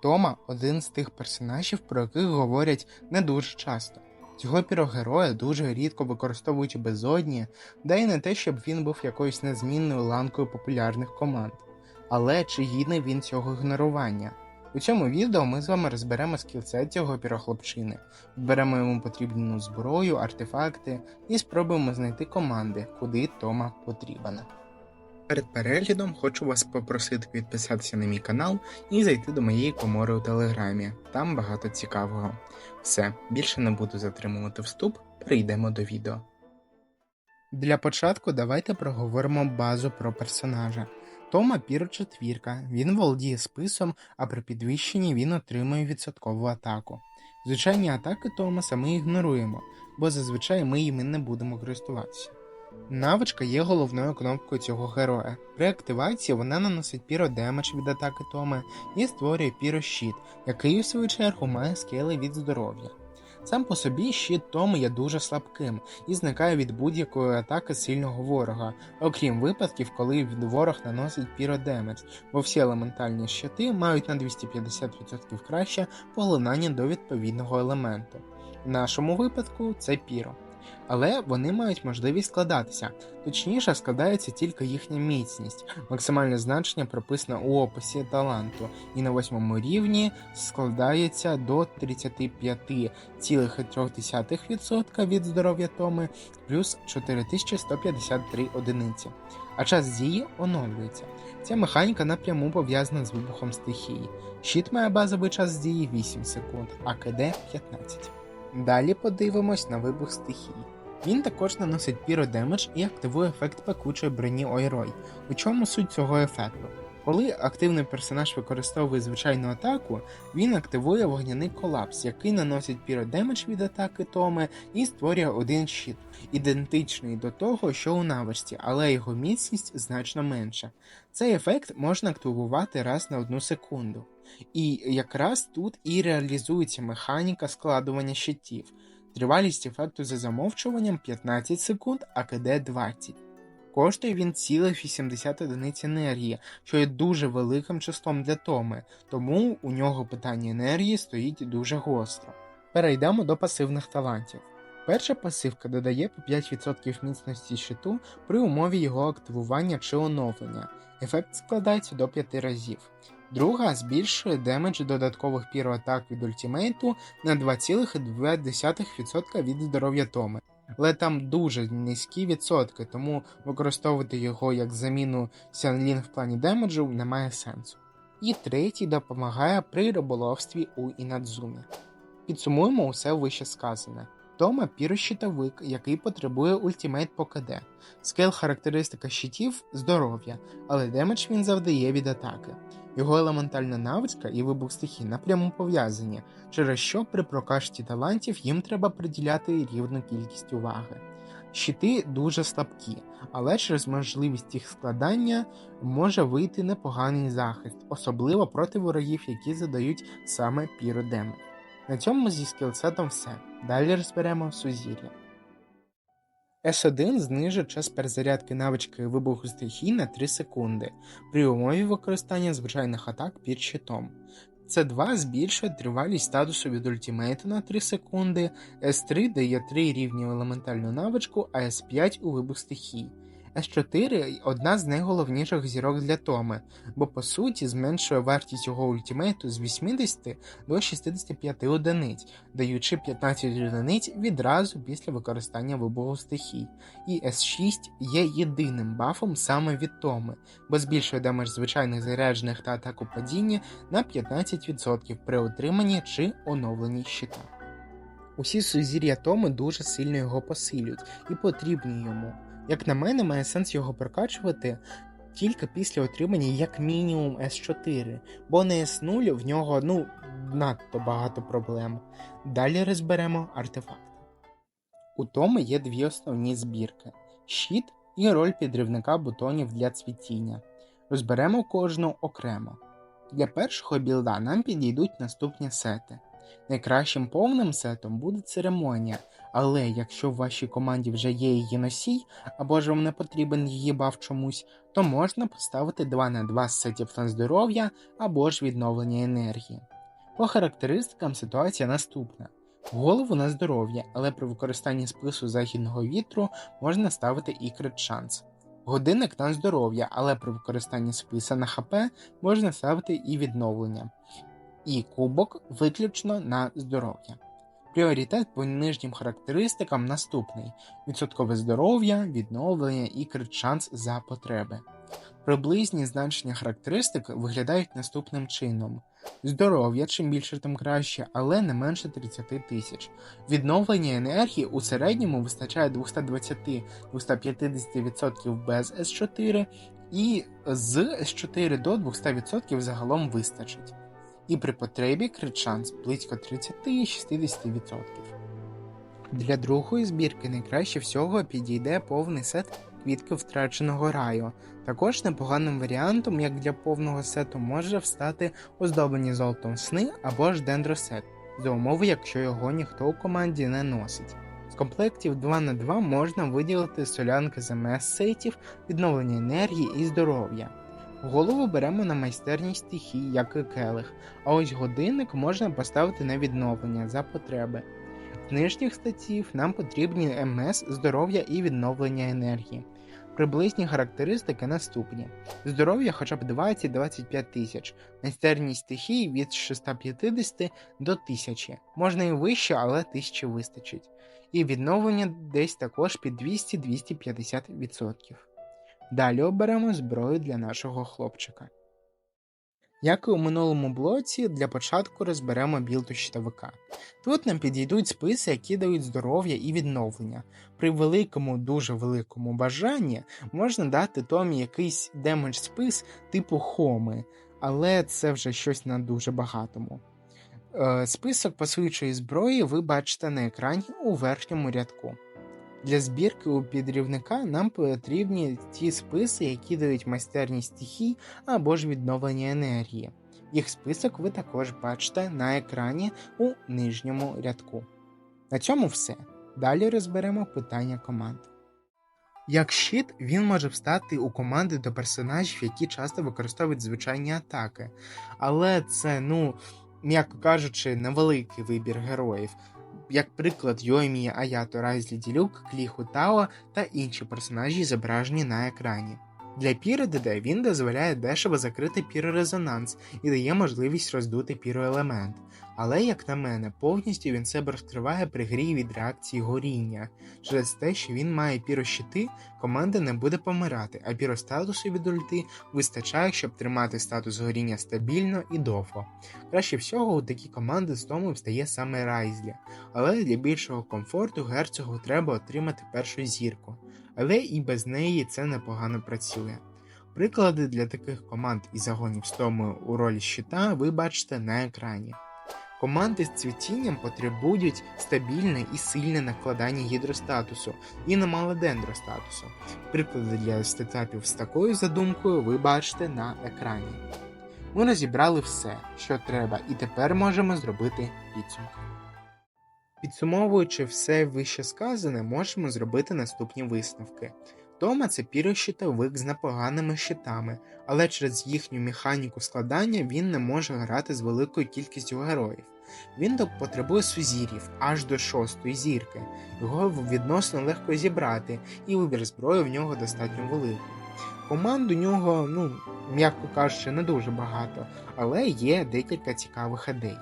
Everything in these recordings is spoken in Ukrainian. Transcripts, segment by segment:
Тома один з тих персонажів, про яких говорять не дуже часто. Цього пірогероя дуже рідко використовують у безодні, де й не те, щоб він був якоюсь незмінною ланкою популярних команд. Але чи гідний він цього ігнорування? У цьому відео ми з вами розберемо скілсет цього пірохлопчини, підберемо йому потрібну зброю, артефакти і спробуємо знайти команди, куди Тома потрібен. Перед переглядом хочу вас попросити підписатися на мій канал і зайти до моєї комори у телеграмі. Там багато цікавого. Все, більше не буду затримувати вступ, перейдемо до відео. Для початку давайте проговоримо базу про персонажа. Тома Піро четвірка, він володіє списом, а при підвищенні він отримує відсоткову атаку. Звичайні атаки Томаса ми ігноруємо, бо зазвичай ми їми не будемо користуватися. Навичка є головною кнопкою цього героя. При активації вона наносить піродемедж від атаки Томи і створює пірощит, який у свою чергу має скели від здоров'я. Сам по собі щит Томи є дуже слабким і зникає від будь-якої атаки сильного ворога, окрім випадків, коли ворог наносить піродемедж, бо всі елементальні щити мають на 250% краще поглинання до відповідного елементу. В нашому випадку це піро. Але вони мають можливість складатися, точніше складається тільки їхня міцність. Максимальне значення прописано у описі таланту, і на восьмому рівні складається до 35,3% від здоров'я Томи плюс 4153 одиниці. А час дії оновлюється. Ця механіка напряму пов'язана з вибухом стихії. Щит має базовий час дії 8 секунд, а КД 15. Далі подивимось на вибух стихій. Він також наносить піродемедж і активує ефект пекучої броні Ойрой. У чому суть цього ефекту? Коли активний персонаж використовує звичайну атаку, він активує вогняний колапс, який наносить піродемедж від атаки Томи і створює один щит, ідентичний до того, що у навичці, але його міцність значно менша. Цей ефект можна активувати раз на одну секунду. І якраз тут і реалізується механіка складування щитів. Тривалість ефекту за замовчуванням 15 секунд, а КД 20. Коштує він цілих 80 одиниць енергії, що є дуже великим числом для Томи, тому у нього питання енергії стоїть дуже гостро. Перейдемо до пасивних талантів. Перша пасивка додає по 5% міцності щиту при умові його активування чи оновлення. Ефект складається до 5 разів. Друга збільшує демедж додаткових піроатак від ультимейту на 2,2% від здоров'я Томи. Але там дуже низькі відсотки, тому використовувати його як заміну Сянлін в плані демеджу немає сенсу. І третій допомагає при риболовстві у Інадзумі. Підсумуємо усе вище сказане. Тома пірощитовик, який потребує ультимейт по КД. Скейл характеристика щитів здоров'я, але демедж він завдає від атаки. Його елементальна навичка і вибух стихій напряму пов'язані, через що при прокашті талантів їм треба приділяти рівну кількість уваги. Щити дуже слабкі, але через можливість їх складання може вийти непоганий захист, особливо проти ворогів, які задають саме піродемедж. На цьому зі скілсетом все. Далі розберемо сузір'я. С1 знижує час перезарядки навички вибуху стихій на 3 секунди при умові використання звичайних атак під щитом. С2 збільшує тривалість статусу від ультимейту на 3 секунди, С3 дає 3 рівні в елементальну навичку, а С5 у вибух стихій. С4 одна з найголовніших зірок для Томи, бо по суті зменшує вартість його ультимейту з 80 до 65 одиниць, даючи 15 одиниць відразу після використання вибуху стихій. І С6 є єдиним бафом саме від Томи, бо збільшує демедж звичайних заряджених та атаку падіння на 15% при отриманні чи оновленні щита. Усі сузір'я Томи дуже сильно його посилюють і потрібні йому. Як на мене, має сенс його прокачувати тільки після отримання як мінімум С4, бо на С0 в нього ну, надто багато проблем. Далі розберемо артефакти. У Томи є дві основні збірки: щит і роль підривника бутонів для цвітіння. Розберемо кожну окремо. Для першого білда нам підійдуть наступні сети. Найкращим повним сетом буде церемонія, але якщо в вашій команді вже є її носій, або ж вам не потрібен її баф чомусь, то можна поставити 2 на 2 сетів на здоров'я або ж відновлення енергії. По характеристикам ситуація наступна. Голову на здоров'я, але при використанні спису західного вітру можна ставити і крит шанс. Годинник на здоров'я, але при використанні списа на ХП можна ставити і відновлення. І кубок виключно на здоров'я. Пріоритет по нижнім характеристикам наступний: відсоткове здоров'я, відновлення і крит шанс за потреби. Приблизні значення характеристик виглядають наступним чином: здоров'я чим більше, тим краще, але не менше 30 тисяч. Відновлення енергії у середньому вистачає 220-250% без С4, і з С4 до 200% загалом вистачить. І при потребі крит шанс близько 30-60%. Для другої збірки найкраще всього підійде повний сет квітки втраченого раю. Також непоганим варіантом, як для повного сету, може встати оздоблені золотом сни або ж дендросет, за умови, якщо його ніхто у команді не носить. З комплектів 2 на 2 можна виділити солянки ЗМС сетів, відновлення енергії і здоров'я. Голову беремо на майстерність стихій, як і келих, а ось годинник можна поставити на відновлення за потреби. З нижніх статів нам потрібні МС, здоров'я і відновлення енергії. Приблизні характеристики наступні: здоров'я хоча б 20-25 тисяч, майстерність стихій від 650 до 1000, можна і вище, але 1000 вистачить. І відновлення десь також під 200-250%. Далі оберемо зброю для нашого хлопчика. Як і у минулому блоці, для початку розберемо білду щитовика. Тут нам підійдуть списи, які дають здоров'я і відновлення. При великому, дуже великому бажанні можна дати Томі якийсь демедж спис типу Хоми, але це вже щось на дуже багатому. Е, список пасуючої зброї ви бачите на екрані у верхньому рядку. Для збірки у підрівника нам потрібні ті списи, які дають майстерність стихій або ж відновлення енергії. Їх список ви також бачите на екрані у нижньому рядку. На цьому все. Далі розберемо питання команд. Як щит, він може встати у команди до персонажів, які часто використовують звичайні атаки. Але це, ну, м'яко кажучи, невеликий вибір героїв як приклад Йоймі Аято Райзлі Ділюк, Кліху Тао та інші персонажі, зображені на екрані. Для Піри ДД він дозволяє дешево закрити пірорезонанс і дає можливість роздути піроелемент. Але, як на мене, повністю він себе розкриває при грі від реакції горіння. Через те, що він має пірощити, команда не буде помирати, а піростатусу від ульти вистачає, щоб тримати статус горіння стабільно і довго. Краще всього у такі команди з тому встає саме Райзлі, але для більшого комфорту герцогу треба отримати першу зірку, але і без неї це непогано працює. Приклади для таких команд і загонів з тому у ролі щита ви бачите на екрані. Команди з цвітінням потребують стабільне і сильне накладання гідростатусу і немало дендростатусу. Приклади для стетапів з такою задумкою ви бачите на екрані. Ми розібрали все, що треба, і тепер можемо зробити підсумки. Підсумовуючи все вище сказане, можемо зробити наступні висновки. Тома це пірощитовик з непоганими щитами, але через їхню механіку складання він не може грати з великою кількістю героїв. Він потребує сузірів аж до шостої зірки, його відносно легко зібрати, і вибір зброї в нього достатньо великий. Команд у нього, ну, м'яко кажучи, не дуже багато, але є декілька цікавих ідей.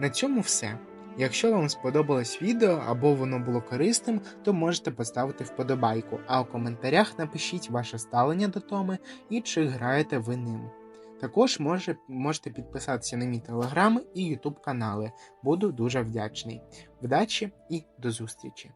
На цьому все. Якщо вам сподобалось відео або воно було корисним, то можете поставити вподобайку, а у коментарях напишіть ваше ставлення до Томи і чи граєте ви ним. Також може, можете підписатися на мій телеграм і ютуб канали. Буду дуже вдячний. Вдачі і до зустрічі!